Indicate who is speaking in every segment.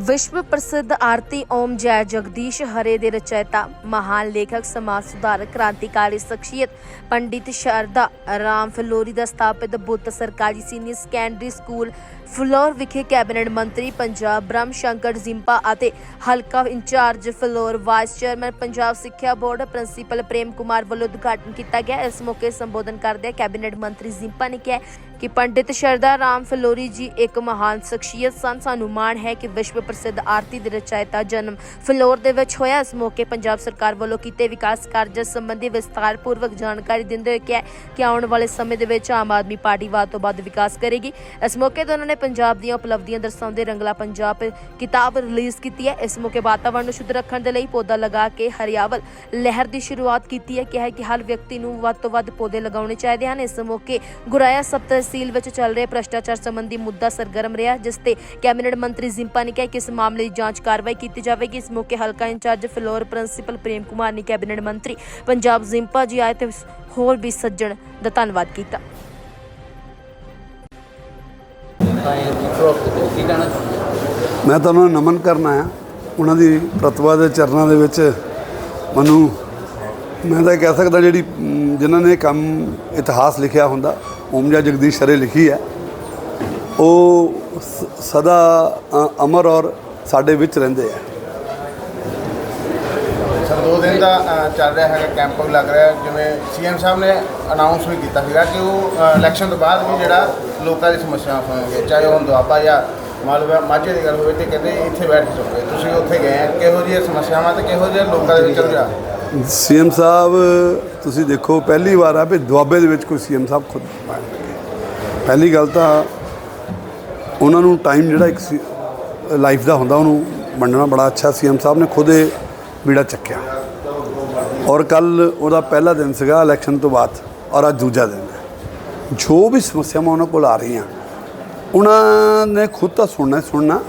Speaker 1: ਵਿਸ਼ਵ ਪ੍ਰਸਿੱਧ ਆਰਤੀ ਓਮ ਜੈ ਜਗਦੀਸ਼ ਹਰੇ ਦੇ ਰਚయిత ਮਹਾਨ ਲੇਖਕ, ਸਮਾਜ ਸੁਧਾਰਕ, ਕ੍ਰਾਂਤੀਕਾਰੀ ਸ਼ਖਸੀਅਤ, ਪੰਡਿਤ ਸ਼ਰਦਾ ਰਾਮ ਫਲੋਰੀ ਦਾ ਸਥਾਪਿਤ ਬੁੱਤ, ਸਰਕਾਰੀ ਸੀਨੀਅਰ ਸੈਕੰਡਰੀ ਸਕੂਲ ਫਲੋਰ ਵਿਖੇ ਕੈਬਨਿਟ ਮੰਤਰੀ ਪੰਜਾਬ ਬ੍ਰਹਮ ਸ਼ੰਕਰ ਜ਼ਿੰਪਾ ਅਤੇ ਹਲਕਾ in charge Phillaur vice chairman Punjab ਸਿੱਖਿਆ ਬੋਰਡ ਪ੍ਰਿੰਸੀਪਲ ਪ੍ਰੇਮ ਕੁਮਾਰ ਵੱਲੋਂ ਉਦਘਾਟਨ ਕੀਤਾ ਗਿਆ। ਇਸ ਮੌਕੇ ਸੰਬੋਧਨ ਕਰਦਿਆਂ ਕੈਬਨਿਟ ਮੰਤਰੀ ਜ਼ਿੰਪਾ ਨੇ ਕਿਹਾ ਕਿ ਪੰਡਿਤ ਸ਼ਰਦਾ ਰਾਮ ਫਲੋਰੀ ਜੀ ਇੱਕ ਮਹਾਨ ਸ਼ਖਸੀਅਤ ਸਨ। ਸਾਨੂੰ ਮਾਣ ਹੈ ਕਿ ਵਿਸ਼ਵ ਪ੍ਰਸਿੱਧ ਆਰਤੀ ਦੇ ਰਚయిਤਾ ਜਨਮ ਫਲੋਰ ਦੇ ਵਿੱਚ ਹੋਇਆ। ਇਸ ਮੌਕੇ ਪੰਜਾਬ ਸਰਕਾਰ ਵੱਲੋਂ ਕੀਤੇ ਵਿਕਾਸ ਕਾਰਜਾਂ ਸੰਬੰਧੀ ਵਿਸਥਾਰਪੂਰਵਕ ਜਾਣਕਾਰੀ ਦਿੰਦੇ ਹੋਏ ਕਿਹਾ ਕਿ ਆਉਣ ਵਾਲੇ ਸਮੇਂ ਦੇ ਵਿੱਚ ਆਮ ਆਦਮੀ ਪਾਰਟੀ ਵੱਧ ਤੋਂ ਵੱਧ ਵਿਕਾਸ ਕਰੇਗੀ। ਇਸ ਮੌਕੇ ਤੇ ਉਹਨਾਂ ਨੇ ਪੰਜਾਬ ਦੀਆਂ ਉਪਲਬਧੀਆਂ ਦਰਸਾਉਂਦੇ ਰੰਗਲਾ ਪੰਜਾਬ ਕਿਤਾਬ ਰਿਲੀਜ਼ ਕੀਤੀ ਹੈ। ਇਸ ਮੌਕੇ ਵਾਤਾਵਰਣ ਨੂੰ ਸ਼ੁੱਧ ਰੱਖਣ ਦੇ ਲਈ ਪੌਦਾ ਲਗਾ ਕੇ ਹਰਿਆਵਲ ਲਹਿਰ ਦੀ ਸ਼ੁਰੂਆਤ ਕੀਤੀ ਹੈ। ਕਿਹਾ ਕਿ ਹਰ ਵਿਅਕਤੀ ਨੂੰ ਵੱਧ ਤੋਂ ਵੱਧ ਪੌਦੇ ਲਗਾਉਣੇ ਚਾਹੀਦੇ ਹਨ। ਇਸ ਮੌਕੇ ਗੁਰਾਇਆ ਸਬ ਤਹਿਸੀਲ ਵਿੱਚ ਚੱਲ ਰਹੇ ਭ੍ਰਸ਼ਟਾਚਾਰ ਸੰਬੰਧੀ ਮੁੱਦਾ ਸਰਗਰਮ ਰਿਹਾ, ਜਿਸ ਤੇ ਕੈਬਨਿਟ ਮੰਤਰੀ ਜ਼ਿੰਪਾ ਨੇ ਕਿਹਾ ਕਿ ਇਸ ਮਾਮਲੇ ਦੀ ਜਾਂਚ ਕਾਰਵਾਈ ਕੀਤੀ ਜਾਵੇਗੀ। ਇਸ ਮੌਕੇ ਹਲਕਾ in charge Phillaur principal Prem Kumar ਨੇ ਕੈਬਨਿਟ ਮੰਤਰੀ ਪੰਜਾਬ ਜ਼ਿੰਪਾ ਜੀ ਆਏ ਤੇ ਹੋਰ ਵੀ ਸੱਜਣ ਦਾ ਧੰਨਵਾਦ ਕੀਤਾ।
Speaker 2: ਕੀ ਕਹਿਣਾ ਚਾਹੁੰਦੇ
Speaker 3: ਮੈਂ ਤਾਂ ਉਹਨਾਂ ਨੂੰ ਨਮਨ ਕਰਨ ਆਇਆ। ਉਹਨਾਂ ਦੀ ਪ੍ਰਤਿਭਾ ਦੇ ਚਰਨਾਂ ਦੇ ਵਿੱਚ ਮੈਨੂੰ ਮੈਂ ਤਾਂ ਕਹਿ ਸਕਦਾ ਜਿਹੜੀ ਜਿਨ੍ਹਾਂ ਨੇ ਕੰਮ ਇਤਿਹਾਸ ਲਿਖਿਆ ਹੁੰਦਾ, ਓਮਜਾ ਜਗਦੀਸ਼ ਹਰੇ ਲਿਖੀ ਹੈ। ਉਹ ਸ- ਸਦਾ ਅਮਰ ਔਰ ਸਾਡੇ ਵਿੱਚ ਰਹਿੰਦੇ ਆ।
Speaker 4: ਦਿਨ ਦਾ ਚੱਲ ਰਿਹਾ ਹੈਗਾ ਕੈਂਪ ਲੱਗ ਰਿਹਾ। ਜਿਵੇਂ ਸੀਐਮ ਸਾਹਿਬ ਨੇ ਅਨਾਉਂਸ ਵੀ ਕੀਤਾ ਸੀਗਾ ਕਿ ਉਹ ਇਲੈਕਸ਼ਨ ਤੋਂ ਬਾਅਦ ਵੀ ਜਿਹੜਾ ਲੋਕਾਂ ਦੀ ਸਮੱਸਿਆਵਾਂ ਹੋਣਗੇ ਚਾਹੇ ਉਹ ਦੁਆਬਾ ਜਾਂ ਮਾਲਵਾ ਮਾਝੇ ਦੀ ਗੱਲ ਹੋਵੇ ਤੇ ਕਹਿੰਦੇ ਇੱਥੇ ਬੈਠ ਚੁੱਕੇ ਤੁਸੀਂ ਉੱਥੇ ਗਏ, ਕਿਹੋ ਜਿਹੀਆਂ ਸਮੱਸਿਆਵਾਂ ਤੇ ਕਿਹੋ ਜਿਹੇ ਲੋਕਾਂ ਦੇ ਵਿੱਚ ਰੁਝਾਨ
Speaker 3: ਸੀਐਮ ਸਾਹਿਬ, ਤੁਸੀਂ ਦੇਖੋ, ਪਹਿਲੀ ਵਾਰ ਆ ਵੀ ਦੁਆਬੇ ਦੇ ਵਿੱਚ ਕੋਈ ਸੀਐਮ ਸਾਹਿਬ ਖੁਦ ਪਹਿਲੀ ਗੱਲ ਤਾਂ ਉਹਨਾਂ ਨੂੰ ਟਾਈਮ ਜਿਹੜਾ ਇੱਕ ਲਾਈਫ ਦਾ ਹੁੰਦਾ, ਉਹਨੂੰ ਵੰਡਣਾ ਬੜਾ ਅੱਛਾ ਸੀਐਮ ਸਾਹਿਬ ਨੇ ਖੁਦ ਇਹ ਬੀੜਾ ਚੱਕਿਆ। ਔਰ ਕੱਲ ਉਹਦਾ ਪਹਿਲਾ ਦਿਨ ਸੀਗਾ ਇਲੈਕਸ਼ਨ ਤੋਂ ਬਾਅਦ, ਔਰ ਅੱਜ ਦੂਜਾ ਦਿਨ ਹੈ। ਜੋ ਵੀ ਸਮੱਸਿਆਵਾਂ ਉਹਨਾਂ ਕੋਲ ਆ ਰਹੀਆਂ, ਉਹਨਾਂ ਨੇ ਖੁਦ ਤਾਂ ਸੁਣਨਾ ਸੁਣਨਾ,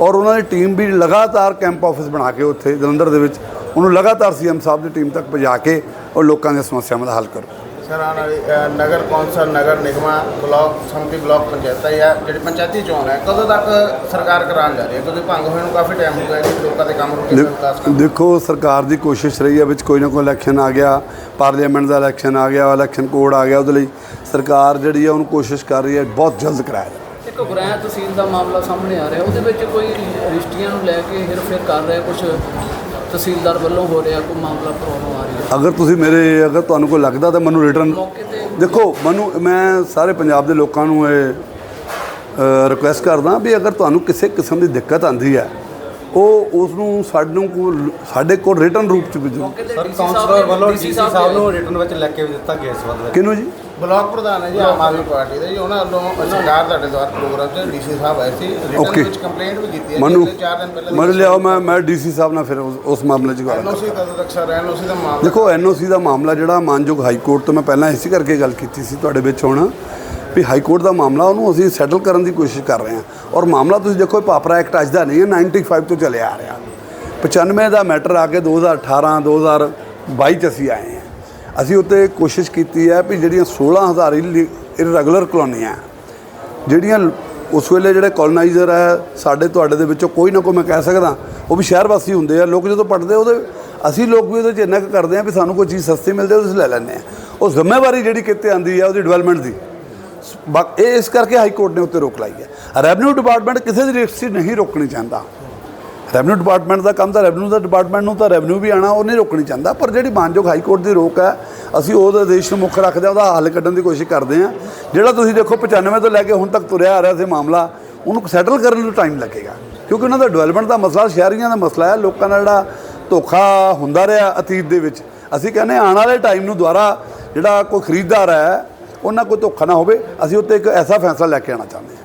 Speaker 3: ਔਰ ਉਹਨਾਂ ਦੀ ਟੀਮ ਵੀ ਲਗਾਤਾਰ ਕੈਂਪ ਆਫਿਸ ਬਣਾ ਕੇ ਉੱਥੇ ਜਲੰਧਰ ਦੇ ਵਿੱਚ, ਉਹਨੂੰ ਲਗਾਤਾਰ ਸੀਐਮ ਸਾਹਿਬ ਦੀ ਟੀਮ ਤੱਕ ਪਹੁੰਚਾ ਕੇ ਔਰ ਲੋਕਾਂ ਦੀਆਂ ਸਮੱਸਿਆਵਾਂ ਦਾ ਹੱਲ ਕਰੋ।
Speaker 4: ਸਰ ਆਉਣ ਵਾਲੀ ਅ, ਨਗਰ ਕੌਂਸਲ ਨਗਰ ਨਿਗਮਾਂ ਬਲਾਕ ਸੰਮਤੀ ਬਲਾਕ ਪੰਚਾਇਤਾਂ ਜਾਂ ਜਿਹੜੀ ਪੰਚਾਇਤੀ ਚੋਣ ਹੈ। ਕਦੋਂ ਤੱਕ ਸਰਕਾਰ ਕਰਾਉਣ ਜਾ ਰਹੀ ਹੈ? ਕਿਉਂਕਿ ਭੰਗ ਹੋਏ ਨੂੰ ਕਾਫੀ ਟਾਈਮ ਹੋ ਗਿਆ ਜੀ ਲੋਕਾਂ ਦੇ ਕੰਮ ਰੁਕੇ ਵਿਕਾਸ
Speaker 3: ਦੇ-
Speaker 4: ਕੰਮ
Speaker 3: ਦੇਖੋ ਸਰਕਾਰ ਦੀ ਕੋਸ਼ਿਸ਼ ਰਹੀ ਹੈ ਵਿੱਚ ਕੋਈ ਨਾ ਕੋਈ ਇਲੈਕਸ਼ਨ ਆ ਗਿਆ। ਪਾਰਲੀਮੈਂਟ ਦਾ ਇਲੈਕਸ਼ਨ ਆ ਗਿਆ ਇਲੈਕਸ਼ਨ ਕੋਡ ਆ ਗਿਆ ਉਹਦੇ ਲਈ। ਸਰਕਾਰ ਜਿਹੜੀ ਹੈ ਉਹਨੂੰ ਕੋਸ਼ਿਸ਼ ਕਰ ਰਹੀ ਹੈ ਬਹੁਤ ਜਲਦ ਕਰਾਇਆ ਜਾਵੇ।
Speaker 2: ਇੱਕ ਗੁਰੈਆ ਤਹਿਸੀਲ ਦਾ ਮਾਮਲਾ ਸਾਹਮਣੇ ਆ ਰਿਹਾ। ਉਹਦੇ ਵਿੱਚ ਕੋਈ ਰਿਸ਼ਤੀਆਂ ਨੂੰ ਲੈ ਕੇ ਹੇਰ-ਫੇਰ ਕਰ ਰਿਹਾ ਕੁਝ ਤਹਿਸੀਲਦਾਰ ਵੱਲੋਂ ਹੋ ਰਿਹਾ ਕੋਈ ਮਾਮਲਾ ਪ੍ਰੋਬਲਮ ਆ ਰਹੀ ਹੈ?
Speaker 3: ਅਗਰ ਤੁਸੀਂ ਮੇਰੇ ਅਗਰ ਤੁਹਾਨੂੰ ਕੋਈ ਲੱਗਦਾ ਤਾਂ ਮੈਨੂੰ ਰਿਟਰਨ
Speaker 2: ਮੌਕੇ ਤੇ
Speaker 3: ਦੇਖੋ ਮੈਨੂੰ ਮੈਂ ਸਾਰੇ ਪੰਜਾਬ ਦੇ ਲੋਕਾਂ ਨੂੰ ਇਹ ਰਿਕੁਐਸਟ ਕਰਦਾ ਵੀ ਅਗਰ ਤੁਹਾਨੂੰ ਕਿਸੇ ਕਿਸਮ ਦੀ ਦਿੱਕਤ ਆਂਦੀ ਹੈ ਉਹ ਉਸ ਨੂੰ ਸਾਨੂੰ ਕੋਲ ਸਾਡੇ ਕੋਲ ਰਿਟਰਨ ਰੂਪ ਚ ਭੇਜੋ।
Speaker 2: ਮੌਕੇ ਤੇ
Speaker 5: ਸਰ ਕਾਉਂਸਲਰ ਵੱਲੋਂ
Speaker 2: ਡੀਸੀ
Speaker 5: ਡੀਸੀ ਸਾਹਿਬ ਨੂੰ ਰਿਟਰਨ ਵਿੱਚ ਲੈ ਕੇ ਵੀ ਦਿੱਤਾ ਗਿਆ ਇਸ ਬਾਰੇ
Speaker 3: ਕਿਹਨੂੰ ਜੀ?
Speaker 4: ਬਲਾਕ ਪ੍ਰਧਾਨ ਹੈ ਜੀ ਆਮ ਆਦਮੀ ਪਾਰਟੀ ਦੇ ਜੀ ਉਹਨਾਂ ਵੱਲੋਂ ਸਰਕਾਰ ਤੁਹਾਡੇ ਦੁਆਰ ਪ੍ਰੋਗਰਾਮ 'ਚ ਡੀਸੀ ਸਾਹਿਬ ਆਏ ਸੀ।
Speaker 3: Okay.
Speaker 4: ਵਿੱਚ ਕੰਪਲੇਂਟ ਵੀ ਕੀਤੀ ਹੈ
Speaker 3: ਮੈਨੂੰ
Speaker 4: ਜੀ, ਚਾਰ ਦਿਨ ਪਹਿਲਾਂ
Speaker 3: ਮੈਨੂੰ ਲਿਆਓ ਮੈਂ ਮੈਂ ਡੀਸੀ ਸਾਹਿਬ ਨਾਲ ਫਿਰ ਉਸ ਉਸ ਮਾਮਲੇ 'ਚ ਗੱਲ ਕਰਾਂ
Speaker 4: ਐਨਓਸੀ ਕਦੋਂ ਤੱਕ ਸਰ ਐਨਓਸੀ ਦਾ ਮਾਮਲਾ?
Speaker 3: ਦੇਖੋ ਐਨਓਸੀ ਦਾ ਮਾਮਲਾ ਜਿਹੜਾ ਮਾਨਯੋਗ ਹਾਈ ਕੋਰਟ ਤੋਂ ਮੈਂ ਪਹਿਲਾਂ ਇਸੇ ਕਰਕੇ ਗੱਲ ਕੀਤੀ ਸੀ ਤੁਹਾਡੇ ਵਿੱਚ ਹੁਣ ਵੀ ਹਾਈ ਕੋਰਟ ਦਾ ਮਾਮਲਾ ਉਹਨੂੰ ਅਸੀਂ ਸੈਟਲ ਕਰਨ ਦੀ ਕੋਸ਼ਿਸ਼ ਕਰ ਰਹੇ ਹਾਂ। ਔਰ ਮਾਮਲਾ ਤੁਸੀਂ ਦੇਖੋ ਇਹ ਪਾਪਰਾ ਐਕਟ ਅੱਜ ਦਾ ਨਹੀਂ ਹੈ 95 ਤੋਂ ਚੱਲਿਆ ਆ ਰਿਹਾ। 95 ਦਾ ਮੈਟਰ ਆ ਕੇ 2018 2022 ਚ ਅਸੀਂ ਆਏ ਅਸੀਂ ਉੱਤੇ ਕੋਸ਼ਿਸ਼ ਕੀਤੀ ਹੈ ਵੀ ਜਿਹੜੀਆਂ 16000 ਇਰੈਗੂਲਰ ਕਲੋਨੀਆਂ ਜਿਹੜੀਆਂ ਉਸ ਵੇਲੇ ਜਿਹੜੇ ਕਲੋਨਾਈਜ਼ਰ ਹੈ, ਸਾਡੇ ਤੁਹਾਡੇ ਦੇ ਵਿੱਚੋਂ ਕੋਈ ਨਾ ਕੋਈ ਮੈਂ ਕਹਿ ਸਕਦਾ, ਉਹ ਵੀ ਸ਼ਹਿਰ ਵਾਸੀ ਹੁੰਦੇ ਆ, ਲੋਕ ਜਦੋਂ ਪੜਦੇ ਉਹਦੇ, ਅਸੀਂ ਲੋਕ ਵੀ ਉਹਦੇ 'ਚ ਇੰਨਾ ਕੁ ਕਰਦੇ ਆ ਵੀ ਸਾਨੂੰ ਕੋਈ ਚੀਜ਼ ਸਸਤੀ ਮਿਲਦੀ ਉਹਦੇ ਅਸੀਂ ਲੈ ਲੈਂਦੇ ਆ। ਉਹ ਜ਼ਿੰਮੇਵਾਰੀ ਜਿਹੜੀ ਕਿਤੇ ਆਂਦੀ ਆ ਉਹਦੀ ਡਿਵੈਲਪਮੈਂਟ ਦੀ। ਬਾਕ ਇਹ ਇਸ ਕਰਕੇ ਹਾਈ ਕੋਰਟ ਨੇ ਉੱਤੇ ਰੋਕ ਲਾਈ ਹੈ। ਰੈਵਨਿਊ ਡਿਪਾਰਟਮੈਂਟ ਕਿਸੇ ਦੀ ਰਜਿਸਟਰੀ ਨਹੀਂ ਰੋਕਣੀ ਚਾਹੁੰਦਾ। ਰੈਵਨਿਊ ਡਿਪਾਰਟਮੈਂਟ ਦਾ ਕੰਮ ਤਾਂ ਰੈਵਨਿਊ ਦਾ ਡਿਪਾਰਟਮੈਂਟ ਨੂੰ ਤਾਂ ਰੈਵਨਿਊ ਵੀ ਆਣਾ, ਉਹ ਨਹੀਂ ਰੋਕਣੀ ਚਾਹੁੰਦਾ, ਪਰ ਜਿਹੜੀ ਮਾਨਯੋਗ ਹਾਈ ਕੋਰਟ ਦੀ ਰੋਕ ਹੈ, ਅਸੀਂ ਉਹਦੇ ਆਦੇਸ਼ ਨੂੰ ਮੁੱਖ ਰੱਖਦੇ ਹਾਂ, ਉਹਦਾ ਹੱਲ ਕੱਢਣ ਦੀ ਕੋਸ਼ਿਸ਼ ਕਰਦੇ ਹਾਂ। ਜਿਹੜਾ ਤੁਸੀਂ ਦੇਖੋ 95 ਤੋਂ ਲੈ ਕੇ ਹੁਣ ਤੱਕ ਤੁਰਿਆ ਆ ਰਿਹਾ ਸੀ ਮਾਮਲਾ, ਉਹਨੂੰ ਸੈਟਲ ਕਰਨ ਨੂੰ ਟਾਈਮ ਲੱਗੇਗਾ, ਕਿਉਂਕਿ ਉਹਨਾਂ ਦਾ ਡਿਵੈਲਪਮੈਂਟ ਦਾ ਮਸਲਾ, ਸ਼ਹਿਰੀਆਂ ਦਾ ਮਸਲਾ ਹੈ, ਲੋਕਾਂ ਦਾ ਜਿਹੜਾ ਧੋਖਾ ਹੁੰਦਾ ਰਿਹਾ ਅਤੀਤ ਦੇ ਵਿੱਚ। ਅਸੀਂ ਕਹਿੰਦੇ ਆਉਣ ਵਾਲੇ ਟਾਈਮ ਨੂੰ ਦੁਬਾਰਾ ਜਿਹੜਾ ਕੋਈ ਖਰੀਦਦਾਰ ਹੈ, ਉਹਨਾਂ ਕੋਈ ਧੋਖਾ ਨਾ ਹੋਵੇ, ਅਸੀਂ ਉੱਤੇ ਇੱਕ ਐਸਾ ਫੈਸਲਾ ਲੈ ਕੇ ਆਉਣਾ ਚਾਹੁੰਦੇ ਹਾਂ।